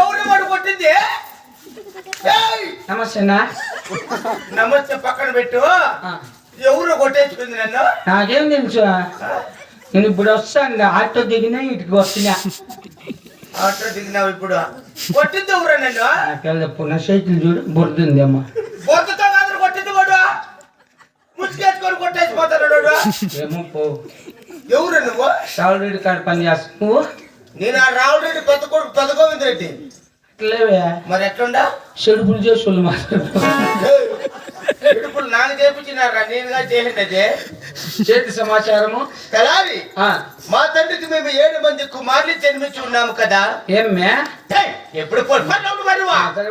ఎవరు వాడు కొట్టింది! నమస్తే నమస్తే పక్కన పెట్టు. ఎవరు కొట్టేసుకుంది నన్ను? నాకేం తెలుసు? నేను ఇప్పుడు వస్తాను ఆటో దిగినా ఇటుకు వస్తున్నా. ఆటో దిగినావు ఇప్పుడు. కొట్టింది ఎవరు నన్ను? నాకెళ్ళ పునః చేతులు చూడు బురదుంది అమ్మ బొత్తుతో కాదు కొట్టింది వాడు. ముసుకేసుకొని కొట్టేసిపోతాడు ఏమో పో. ఎవరు నువ్వు? సాలరీ కాడ పని చేస్తావు నువ్వు? నేను ఆ రావుల రెడ్డి పెద్ద కొడుకు పెద్ద గోవింద్ రెడ్డి అట్లేవే మరి ఎట్లుండా? చెడుపులు చేసి వాళ్ళు మాట్లాడుకో ఇడుపులు నాకు చేపించినారా? నేనుగా చేసినది చేతి సమాచారము? తెలారి ఆ, మా తండ్రికి మేము ఏడు మంది కుమారులు జన్మించి ఉన్నాము కదా ఏమ్మే ఎప్పుడు పో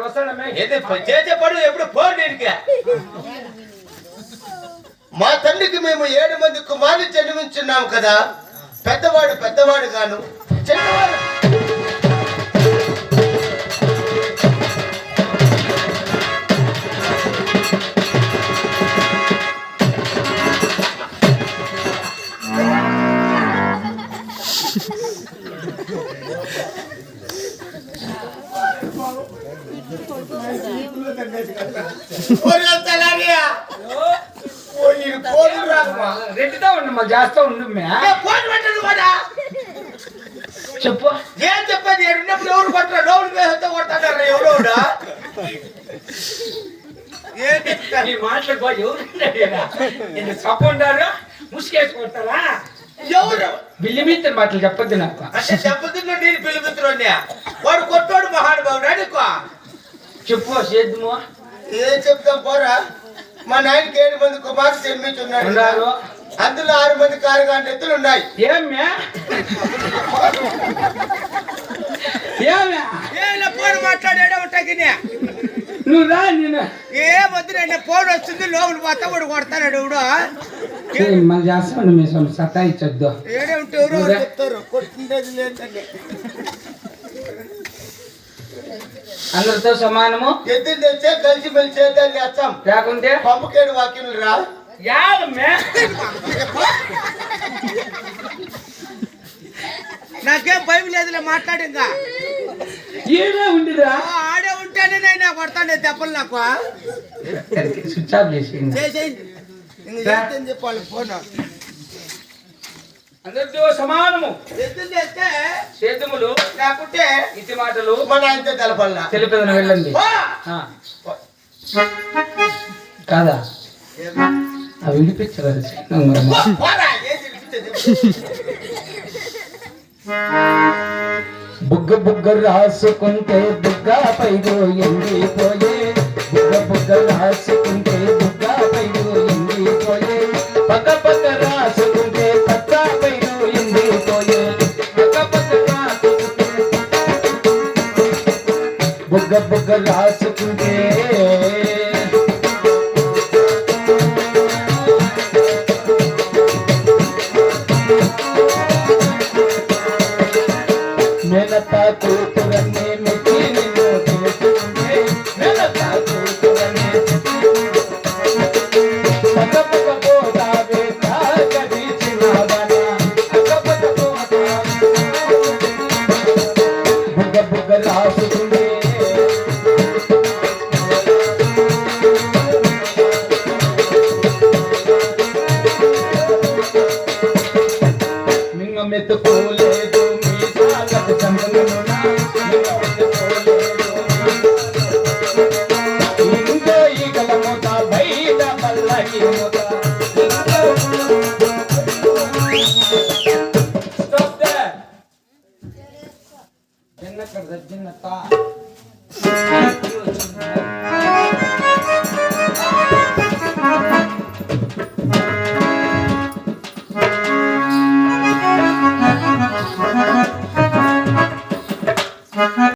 వస్తానమ్మే ఏది చేసే పడు ఎప్పుడు పో దీనికి మా తండ్రికి మేము ఏడు మంది కుమారులు జన్మించున్నాము కదా. పెద్దవాడు పెద్దవాడు గాను చిన్నవాడు. ఒరే ఉండు మా చేస్తా ఉండు కోడి పెట్టదు వాడా? చెప్పు. ఏం చెప్పేది ఉన్నప్పుడు ఎవరు కొట్టరా? లోపలికి వేస్తే కొడతాడారా ఎవరోడా ఏం చెప్తాను ఈ మాటలకు ఎవరు సపోండారు ముసుకేసుకుంటారా ఎవరు? బిల్లి మీద మాటలు చెప్పొద్దు నాకు. అంటే దెబ్బతిన్న నేను పిలుపుతున్నాడు వాడు కొట్టాడు మహానుభావుడు అనుకో చెప్పు సేద్యము ఏం చెప్తాం పోరా? మా నాయనకి ఏడు మంది కుమార్తె ఉన్నారు అందులో ఆరు మంది కారుగాండ ఎత్తులు ఉన్నాయి. ఏమ్యా ఫోన్ మాట్లాడాడో నువ్వు రా నేను. ఏ వద్దు నేను ఫోన్ వస్తుంది లోపల పోతా వాడు కొడతాడు ఎవడు. మళ్ళీ చేస్తాను మీ సొంత సత్తా ఇచ్చొద్దు ఏడే ఉంటే ఎవరో ఒకరు చెప్తారు కొట్టిండేది లేదండి అందరితో సమానము? ఎద్దులు తెచ్చే కలిసి మెలిసి చేద్దాన్ని వచ్చాం లేకుంటే? పంపకేడు వాక్యులు రా. నాకేం భయం లేదులే మాట్లాడు ఇంకా. ఏమే ఉండిరా ఆడే ఉంటేనే నైనా కొడతాండే దెబ్బలు నాకు. స్విచ్ ఆఫ్ చేస్తేనే చెప్పాలి ఫోన్. అందరితో సమానము. సేద్యములు లేకుంటే ఇతి మాటలు మన ఆయనతో తెలపల్లా తెలిపేదని వెళ్ళండి. కాదా? అవి విడిపించలేదు బుగ్గ బుగ్గ రాసుకుంటే బుగ్గ పైపోయింది పోయే. బుగ్గ బుగ్గ రాసుకుంటే బుగ్గ పైపోయింది పోయే. పక్క పక్క రాసుకుంటే పక్క పైపోయింది పోయే. పక్క పక్క రాసుకుంటే బుగ్గ బుగ్గ రాసుకుంటే బుగ్గ బుగ్గ రాసుకుంటే ಗಜ್ಜನ್ ಅತ್ತ